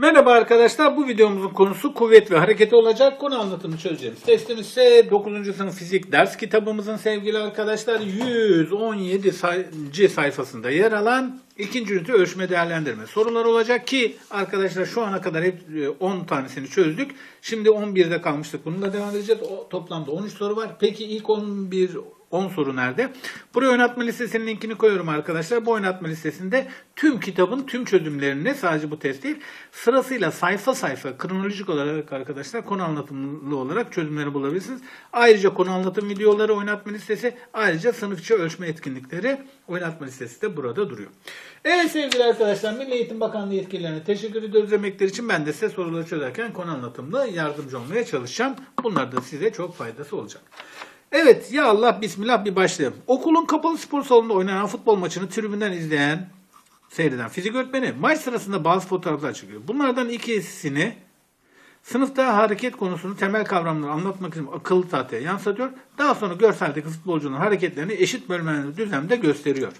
Merhaba arkadaşlar. Bu videomuzun konusu kuvvet ve hareket olacak. Konu anlatımı çözeceğimiz. Testimiz ise 9. sınıf fizik ders kitabımızın sevgili arkadaşlar 117 sayıcı sayfasında yer alan ikinci ünite ölçme değerlendirme sorular olacak ki arkadaşlar şu ana kadar hep e, 10 tanesini çözdük. Şimdi 11'de kalmıştık. Bununla devam edeceğiz. O, toplamda 13 soru var. Peki ilk 11 10 soru nerede? Buraya oynatma listesinin linkini koyuyorum arkadaşlar. Bu oynatma listesinde tüm kitabın tüm çözümlerini sadece bu test değil sırasıyla sayfa sayfa kronolojik olarak arkadaşlar konu anlatımlı olarak çözümleri bulabilirsiniz. Ayrıca konu anlatım videoları oynatma listesi ayrıca sınıf içi ölçme etkinlikleri oynatma listesi de burada duruyor. Evet sevgili arkadaşlar Milli Eğitim Bakanlığı yetkililerine teşekkür ediyoruz emekleri için. Ben de size soruları çözerken konu anlatımlı yardımcı olmaya çalışacağım. Bunlar da size çok faydası olacak. Evet ya Allah bismillah bir başlayalım. Okulun kapalı spor salonunda oynanan futbol maçını tribünden izleyen, seyreden fizik öğretmeni maç sırasında bazı fotoğraflar çekiyor. Bunlardan ikisini sınıfta hareket konusunu temel kavramları anlatmak için akıllı tahtaya yansıtıyor. Daha sonra görseldeki futbolcunun hareketlerini eşit bölmelerinde düzlemde gösteriyor.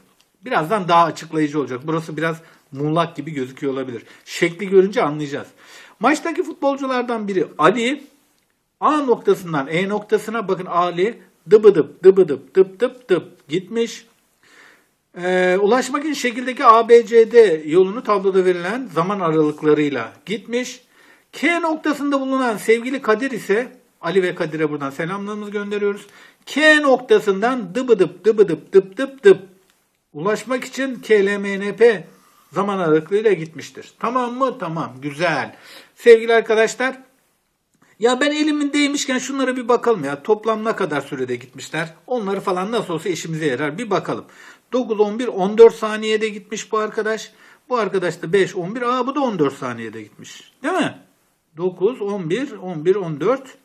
Birazdan daha açıklayıcı olacak. Burası biraz muğlak gibi gözüküyor olabilir. Şekli görünce anlayacağız. Maçtaki futbolculardan biri Ali A noktasından E noktasına bakın Ali dıbıdıp dıbıdıp dıp dıp dıp gitmiş. Ee, ulaşmak için şekildeki ABCD yolunu tabloda verilen zaman aralıklarıyla gitmiş. K noktasında bulunan sevgili Kadir ise Ali ve Kadir'e buradan selamlarımızı gönderiyoruz. K noktasından dıbıdıp dıbıdıp dıp dıp dıp ulaşmak için KLMNP zaman aralıklığıyla gitmiştir. Tamam mı? Tamam. Güzel. Sevgili arkadaşlar ya ben elimin değmişken şunlara bir bakalım ya. Toplam ne kadar sürede gitmişler? Onları falan nasıl olsa işimize yarar. Bir bakalım. 9, 11, 14 saniyede gitmiş bu arkadaş. Bu arkadaş da 5, 11. Aa bu da 14 saniyede gitmiş. Değil mi? 9, 11, 11, 14.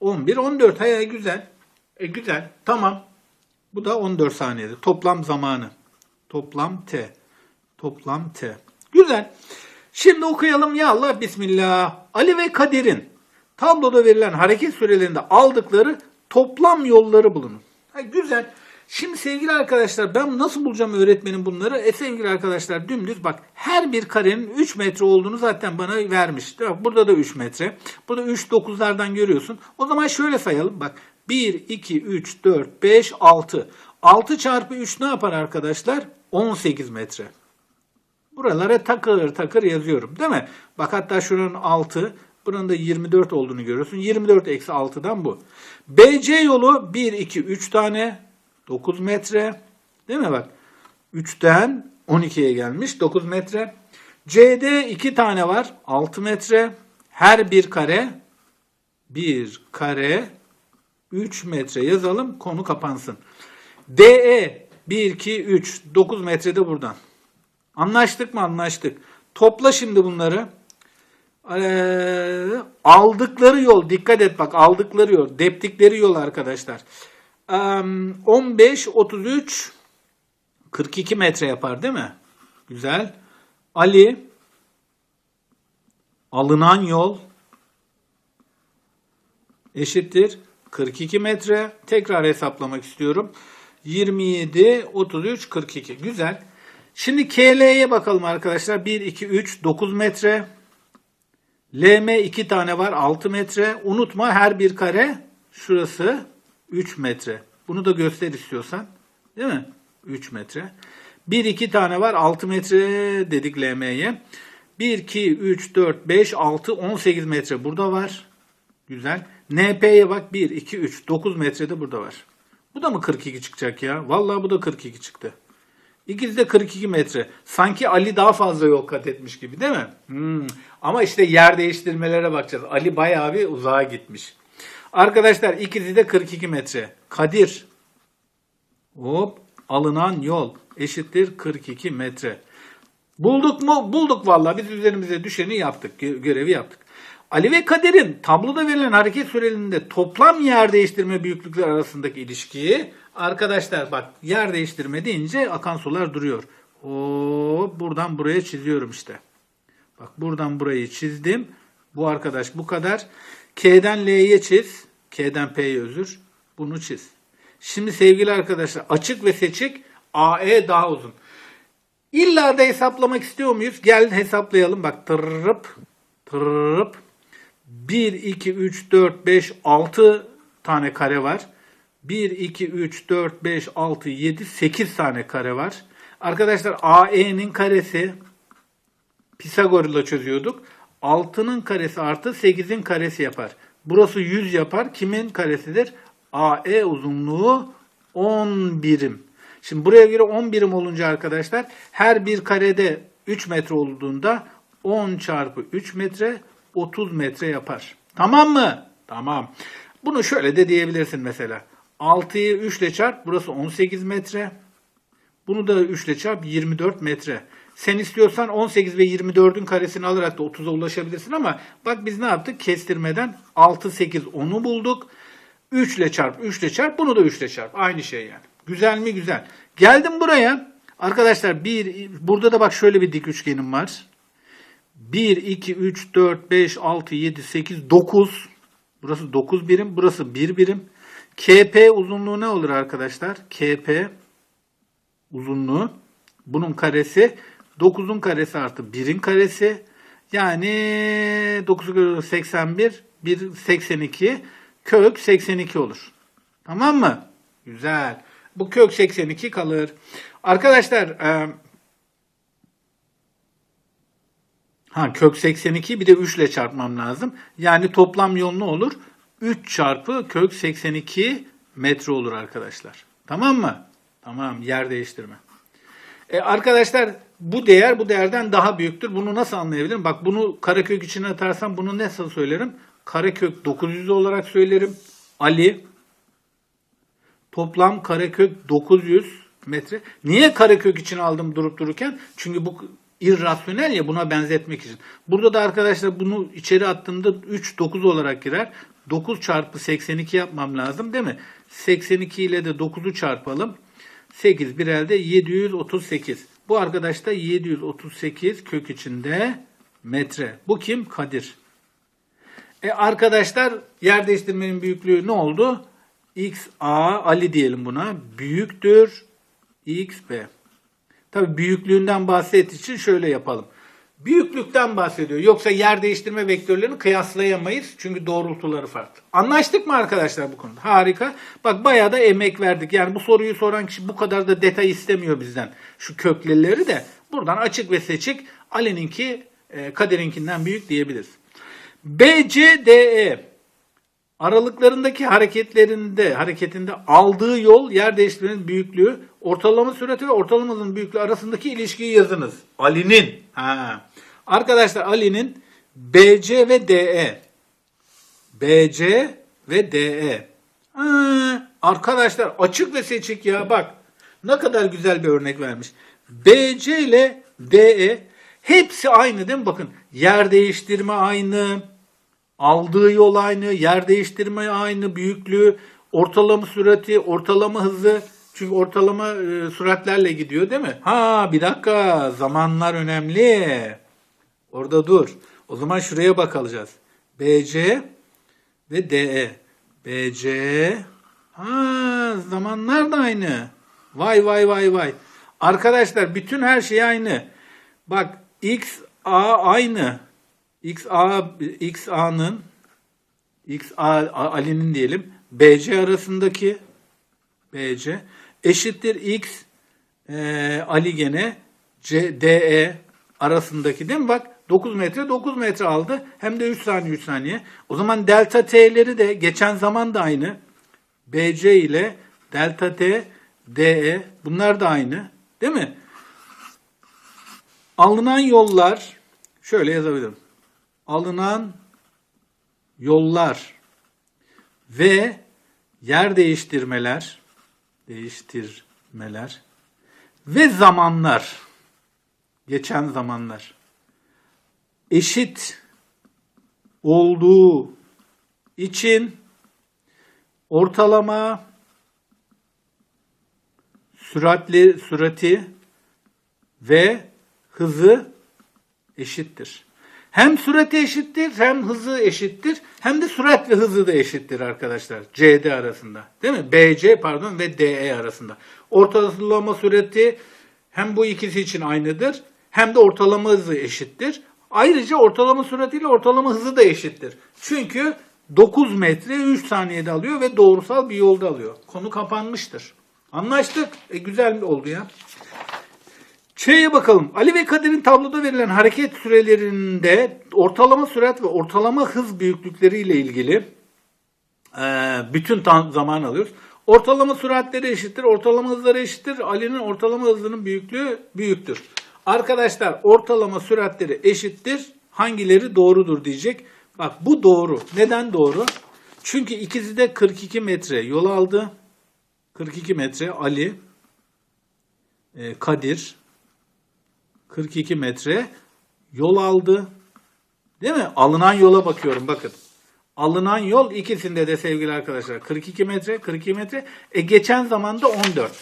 11, 14. He güzel. E güzel. Tamam. Bu da 14 saniyede. Toplam zamanı. Toplam T. Toplam T. Güzel. Şimdi okuyalım ya Allah Bismillah. Ali ve Kadir'in tabloda verilen hareket sürelerinde aldıkları toplam yolları bulunun. Ha, güzel. Şimdi sevgili arkadaşlar ben nasıl bulacağım öğretmenin bunları? E sevgili arkadaşlar dümdüz bak her bir karenin 3 metre olduğunu zaten bana vermiş. Bak, burada da 3 metre. Burada 3 9'lardan görüyorsun. O zaman şöyle sayalım bak. 1, 2, 3, 4, 5, 6. 6 çarpı 3 ne yapar arkadaşlar? 18 metre. Buralara takır takır yazıyorum değil mi? Bak hatta şuranın 6, buranın da 24 olduğunu görüyorsun. 24 eksi 6'dan bu. BC yolu 1, 2, 3 tane 9 metre. Değil mi bak? 3'ten 12'ye gelmiş 9 metre. CD 2 tane var 6 metre. Her bir kare bir kare 3 metre yazalım konu kapansın. DE 1, 2, 3 9 metrede buradan. Anlaştık mı? Anlaştık. Topla şimdi bunları. Ee, aldıkları yol dikkat et bak aldıkları yol deptikleri yol arkadaşlar. Ee, 15 33 42 metre yapar değil mi? Güzel. Ali alınan yol eşittir 42 metre. Tekrar hesaplamak istiyorum. 27 33 42. Güzel. Şimdi KL'ye bakalım arkadaşlar. 1 2 3 9 metre. LM 2 tane var 6 metre. Unutma her bir kare şurası 3 metre. Bunu da göster istiyorsan. Değil mi? 3 metre. 1 2 tane var 6 metre dedik LM'ye. 1 2 3 4 5 6 18 metre burada var. Güzel. NP'ye bak 1 2 3 9 metre de burada var. Bu da mı 42 çıkacak ya? Vallahi bu da 42 çıktı. İkisi de 42 metre. Sanki Ali daha fazla yol kat etmiş gibi değil mi? Hmm. Ama işte yer değiştirmelere bakacağız. Ali bayağı bir uzağa gitmiş. Arkadaşlar ikisi de 42 metre. Kadir. Hop. Alınan yol eşittir 42 metre. Bulduk mu? Bulduk vallahi. Biz üzerimize düşeni yaptık. Görevi yaptık. Ali ve Kadir'in tabloda verilen hareket sürelerinde toplam yer değiştirme büyüklükleri arasındaki ilişkiyi arkadaşlar bak yer değiştirme deyince akan sular duruyor. O buradan buraya çiziyorum işte. Bak buradan burayı çizdim. Bu arkadaş bu kadar. K'den L'ye çiz. K'den P'ye özür. Bunu çiz. Şimdi sevgili arkadaşlar açık ve seçik AE daha uzun. İlla da hesaplamak istiyor muyuz? Gel hesaplayalım. Bak tırrıp tırrıp 1, 2, 3, 4, 5, 6 tane kare var. 1, 2, 3, 4, 5, 6, 7, 8 tane kare var. Arkadaşlar AE'nin karesi Pisagor'la çözüyorduk. 6'nın karesi artı 8'in karesi yapar. Burası 100 yapar. Kimin karesidir? AE uzunluğu 10 birim. Şimdi buraya göre 10 birim olunca arkadaşlar her bir karede 3 metre olduğunda 10 çarpı 3 metre 30 metre yapar. Tamam mı? Tamam. Bunu şöyle de diyebilirsin mesela. 6'yı 3 ile çarp burası 18 metre. Bunu da 3 ile çarp 24 metre. Sen istiyorsan 18 ve 24'ün karesini alarak da 30'a ulaşabilirsin ama bak biz ne yaptık? Kestirmeden 6, 8, 10'u bulduk. 3 ile çarp, 3 ile çarp, bunu da 3 ile çarp. Aynı şey yani. Güzel mi? Güzel. Geldim buraya. Arkadaşlar bir, burada da bak şöyle bir dik üçgenim var. 1, 2, 3, 4, 5, 6, 7, 8, 9. Burası 9 birim, burası 1 birim. KP uzunluğu ne olur arkadaşlar? KP uzunluğu. Bunun karesi 9'un karesi artı 1'in karesi. Yani 9'u göre 81, 1 82, kök 82 olur. Tamam mı? Güzel. Bu kök 82 kalır. Arkadaşlar e, ha kök 82 bir de 3 ile çarpmam lazım. Yani toplam yol ne olur? 3 çarpı kök 82 metre olur arkadaşlar. Tamam mı? Tamam yer değiştirme. E, arkadaşlar bu değer bu değerden daha büyüktür. Bunu nasıl anlayabilirim? Bak bunu karekök içine atarsam bunu nasıl söylerim? Karekök 900 olarak söylerim. Ali toplam karekök 900 metre. Niye karekök için aldım durup dururken? Çünkü bu irrasyonel ya buna benzetmek için. Burada da arkadaşlar bunu içeri attığımda 3 9 olarak girer. 9 çarpı 82 yapmam lazım değil mi? 82 ile de 9'u çarpalım. 8 bir elde 738. Bu arkadaş da 738 kök içinde metre. Bu kim? Kadir. E arkadaşlar yer değiştirmenin büyüklüğü ne oldu? X A Ali diyelim buna. Büyüktür X B. Tabi büyüklüğünden bahsettiği için şöyle yapalım. Büyüklükten bahsediyor. Yoksa yer değiştirme vektörlerini kıyaslayamayız. Çünkü doğrultuları farklı. Anlaştık mı arkadaşlar bu konuda? Harika. Bak bayağı da emek verdik. Yani bu soruyu soran kişi bu kadar da detay istemiyor bizden. Şu köklileri de buradan açık ve seçik Ali'ninki e, Kadir'inkinden büyük diyebiliriz. BCDE aralıklarındaki hareketlerinde hareketinde aldığı yol yer değiştirmenin büyüklüğü ortalama sürati ve ortalama hızın büyüklüğü arasındaki ilişkiyi yazınız. Ali'nin. Ha. Arkadaşlar Ali'nin BC ve DE. BC ve DE. Ha. Arkadaşlar açık ve seçik ya bak. Ne kadar güzel bir örnek vermiş. BC ile DE hepsi aynı değil mi? Bakın yer değiştirme aynı. Aldığı yol aynı, yer değiştirme aynı, büyüklüğü, ortalama sürati, ortalama hızı. Çünkü ortalama e, süratlerle gidiyor değil mi? Ha bir dakika zamanlar önemli. Orada dur. O zaman şuraya bakalım. BC ve DE. BC. Ha zamanlar da aynı. Vay vay vay vay. Arkadaşlar bütün her şey aynı. Bak X, A aynı. XA XA'nın XA Ali'nin diyelim BC arasındaki BC eşittir X e, Ali gene C, DE arasındaki değil mi? Bak 9 metre 9 metre aldı. Hem de 3 saniye 3 saniye. O zaman delta T'leri de geçen zaman da aynı. BC ile delta T DE bunlar da aynı. Değil mi? Alınan yollar şöyle yazabilirim alınan yollar ve yer değiştirmeler değiştirmeler ve zamanlar geçen zamanlar eşit olduğu için ortalama süratli sürati ve hızı eşittir. Hem sürati eşittir, hem hızı eşittir, hem de sürat ve hızı da eşittir arkadaşlar. CD arasında. Değil mi? BC pardon ve DE arasında. Ortalama sürati Hem bu ikisi için aynıdır hem de ortalama hızı eşittir. Ayrıca ortalama süratiyle ortalama hızı da eşittir. Çünkü 9 metre 3 saniyede alıyor ve doğrusal bir yolda alıyor. Konu kapanmıştır. Anlaştık. E, güzel oldu ya. Şeye bakalım. Ali ve Kadir'in tabloda verilen hareket sürelerinde ortalama sürat ve ortalama hız büyüklükleriyle ilgili e, bütün zaman alıyoruz. Ortalama süratleri eşittir, ortalama hızları eşittir. Ali'nin ortalama hızının büyüklüğü büyüktür. Arkadaşlar ortalama süratleri eşittir. Hangileri doğrudur diyecek. Bak bu doğru. Neden doğru? Çünkü ikisi de 42 metre yol aldı. 42 metre Ali, e, Kadir 42 metre yol aldı. Değil mi? Alınan yola bakıyorum bakın. Alınan yol ikisinde de sevgili arkadaşlar 42 metre, 42 metre. E geçen zamanda 14.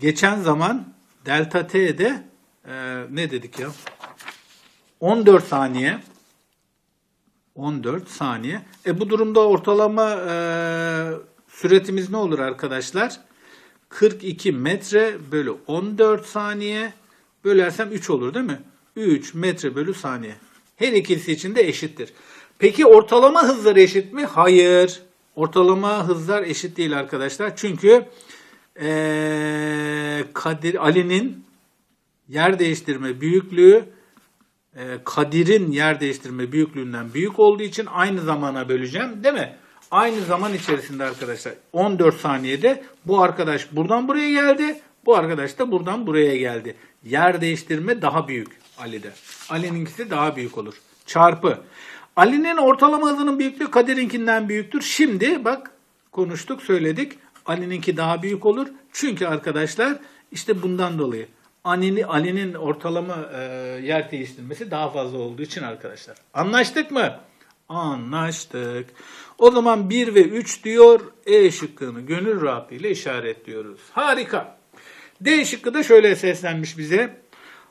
Geçen zaman delta T'de e, ne dedik ya? 14 saniye. 14 saniye. E bu durumda ortalama e, süretimiz ne olur arkadaşlar? 42 metre bölü 14 saniye bölersem 3 olur değil mi? 3 metre bölü saniye. Her ikisi için de eşittir. Peki ortalama hızları eşit mi? Hayır. Ortalama hızlar eşit değil arkadaşlar. Çünkü eee, Kadir Ali'nin yer değiştirme büyüklüğü e, Kadir'in yer değiştirme büyüklüğünden büyük olduğu için aynı zamana böleceğim değil mi? Aynı zaman içerisinde arkadaşlar 14 saniyede bu arkadaş buradan buraya geldi. Bu arkadaş da buradan buraya geldi. Yer değiştirme daha büyük Ali'de. Ali'ninkisi daha büyük olur. Çarpı. Ali'nin ortalama hızının büyüklüğü Kadir'inkinden büyüktür. Şimdi bak konuştuk söyledik. Ali'ninki daha büyük olur. Çünkü arkadaşlar işte bundan dolayı. Ali'nin ortalama e, yer değiştirmesi daha fazla olduğu için arkadaşlar. Anlaştık mı? Anlaştık. O zaman 1 ve 3 diyor. E şıkkını gönül rahatlığıyla işaretliyoruz. Harika. D şıkkı da şöyle seslenmiş bize.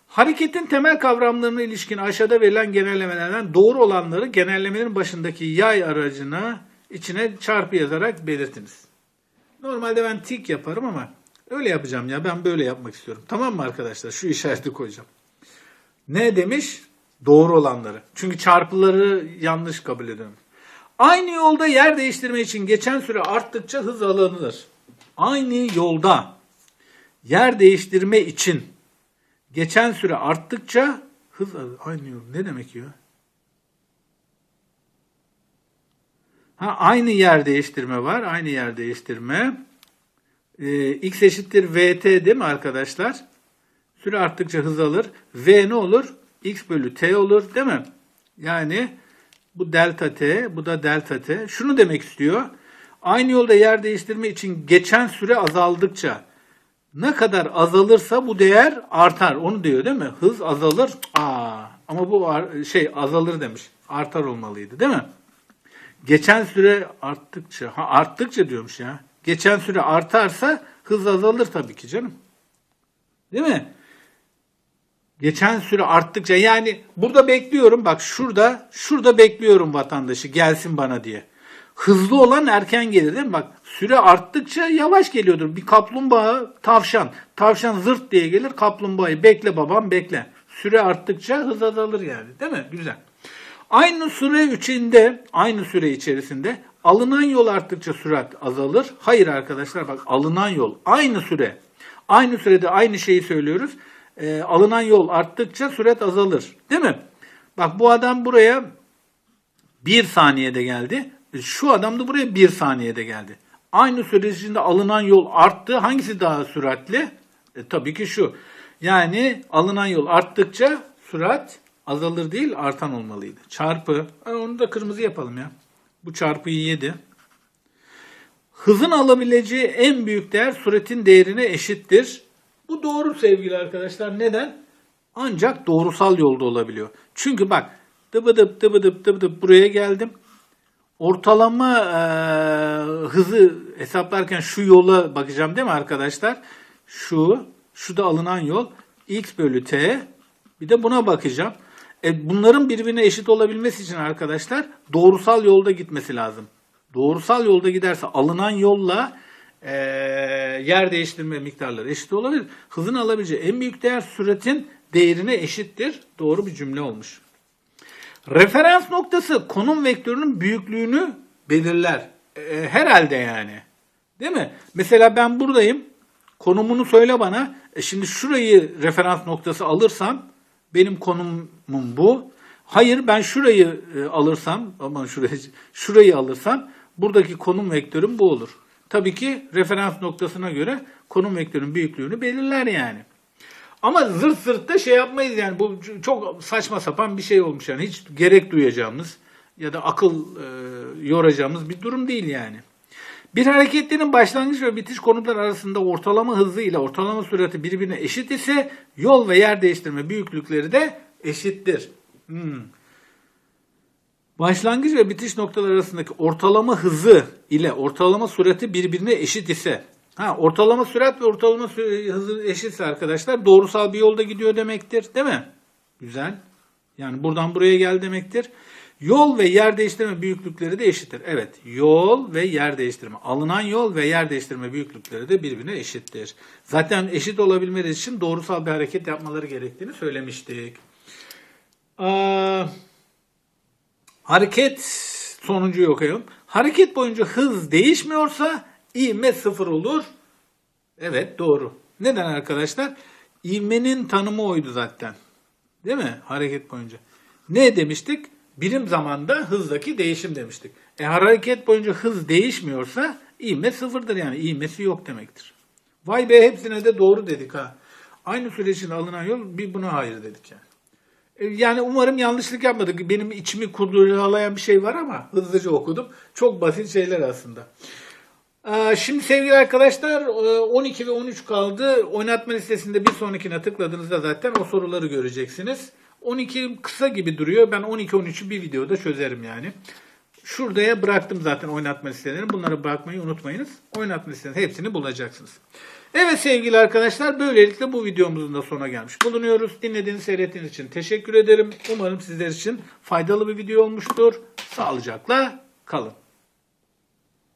Hareketin temel kavramlarına ilişkin aşağıda verilen genellemelerden doğru olanları genellemelerin başındaki yay aracına içine çarpı yazarak belirtiniz. Normalde ben tik yaparım ama öyle yapacağım ya ben böyle yapmak istiyorum. Tamam mı arkadaşlar? Şu işareti koyacağım. Ne demiş? Doğru olanları. Çünkü çarpıları yanlış kabul ediyorum. Aynı yolda yer değiştirme için geçen süre arttıkça hız alınır. Aynı yolda yer değiştirme için geçen süre arttıkça hız aynı yol ne demek ya? Ha aynı yer değiştirme var. Aynı yer değiştirme. Ee, x eşittir vt değil mi arkadaşlar? Süre arttıkça hız alır. V ne olur? X bölü T olur değil mi? Yani bu delta T, bu da delta T. Şunu demek istiyor. Aynı yolda yer değiştirme için geçen süre azaldıkça ne kadar azalırsa bu değer artar. Onu diyor değil mi? Hız azalır. Aa, ama bu şey azalır demiş. Artar olmalıydı değil mi? Geçen süre arttıkça, ha arttıkça diyormuş ya. Geçen süre artarsa hız azalır tabii ki canım. Değil mi? Geçen süre arttıkça yani burada bekliyorum bak şurada şurada bekliyorum vatandaşı gelsin bana diye. Hızlı olan erken gelir değil mi? Bak süre arttıkça yavaş geliyordur. Bir kaplumbağa tavşan. Tavşan zırt diye gelir kaplumbağayı bekle babam bekle. Süre arttıkça hız azalır yani değil mi? Güzel. Aynı süre içinde, aynı süre içerisinde alınan yol arttıkça sürat azalır. Hayır arkadaşlar bak alınan yol aynı süre. Aynı sürede aynı şeyi söylüyoruz. Ee, alınan yol arttıkça sürat azalır. Değil mi? Bak bu adam buraya bir saniyede geldi. Şu adam da buraya bir saniyede geldi. Aynı süre içinde alınan yol arttı. Hangisi daha süratli? E, tabii ki şu. Yani alınan yol arttıkça sürat azalır değil artan olmalıydı. Çarpı. E, onu da kırmızı yapalım ya. Bu çarpıyı 7. Hızın alabileceği en büyük değer süratin değerine eşittir. Bu doğru sevgili arkadaşlar. Neden? Ancak doğrusal yolda olabiliyor. Çünkü bak dıbıdıp dıbıdıp dıbıdıp buraya geldim. Ortalama e, hızı hesaplarken şu yola bakacağım değil mi arkadaşlar? Şu, şu da alınan yol x bölü t. Bir de buna bakacağım. E, bunların birbirine eşit olabilmesi için arkadaşlar doğrusal yolda gitmesi lazım. Doğrusal yolda giderse alınan yolla e, yer değiştirme miktarları eşit olabilir. Hızın alabileceği en büyük değer süratin değerine eşittir. Doğru bir cümle olmuş. Referans noktası konum vektörünün büyüklüğünü belirler. E, herhalde yani. Değil mi? Mesela ben buradayım. Konumunu söyle bana. E şimdi şurayı referans noktası alırsam benim konumum bu. Hayır ben şurayı e, alırsam aman şurayı şurayı alırsam buradaki konum vektörüm bu olur. Tabii ki referans noktasına göre konum vektörün büyüklüğünü belirler yani. Ama zırt zırt da şey yapmayız yani bu çok saçma sapan bir şey olmuş yani hiç gerek duyacağımız ya da akıl e, yoracağımız bir durum değil yani. Bir hareketlerin başlangıç ve bitiş konumları arasında ortalama hızı ile ortalama sürati birbirine eşit ise yol ve yer değiştirme büyüklükleri de eşittir. Hmm. Başlangıç ve bitiş noktaları arasındaki ortalama hızı ile ortalama sürati birbirine eşit ise ha ortalama sürat ve ortalama hızı eşitse arkadaşlar doğrusal bir yolda gidiyor demektir, değil mi? Güzel. Yani buradan buraya gel demektir. Yol ve yer değiştirme büyüklükleri de eşittir. Evet, yol ve yer değiştirme. Alınan yol ve yer değiştirme büyüklükleri de birbirine eşittir. Zaten eşit olabilmeleri için doğrusal bir hareket yapmaları gerektiğini söylemiştik. Aa, hareket sonuncuyu okuyalım. Hareket boyunca hız değişmiyorsa ivme sıfır olur. Evet doğru. Neden arkadaşlar? İvmenin tanımı oydu zaten. Değil mi? Hareket boyunca. Ne demiştik? Birim zamanda hızdaki değişim demiştik. E hareket boyunca hız değişmiyorsa ivme sıfırdır yani. ivmesi yok demektir. Vay be hepsine de doğru dedik ha. Aynı süre alınan yol bir buna hayır dedik yani. E, Yani umarım yanlışlık yapmadık. Benim içimi kurcalayan bir şey var ama hızlıca okudum. Çok basit şeyler aslında. Ee, Şimdi sevgili arkadaşlar e, 12 ve 13 kaldı. Oynatma listesinde bir sonrakine tıkladığınızda zaten o soruları göreceksiniz. 12 kısa gibi duruyor. Ben 12-13'ü bir videoda çözerim yani. Şuraya bıraktım zaten oynatma listelerini. Bunları bırakmayı unutmayınız. Oynatma listelerinin hepsini bulacaksınız. Evet sevgili arkadaşlar böylelikle bu videomuzun da sonuna gelmiş bulunuyoruz. Dinlediğiniz, seyrettiğiniz için teşekkür ederim. Umarım sizler için faydalı bir video olmuştur. Sağlıcakla kalın.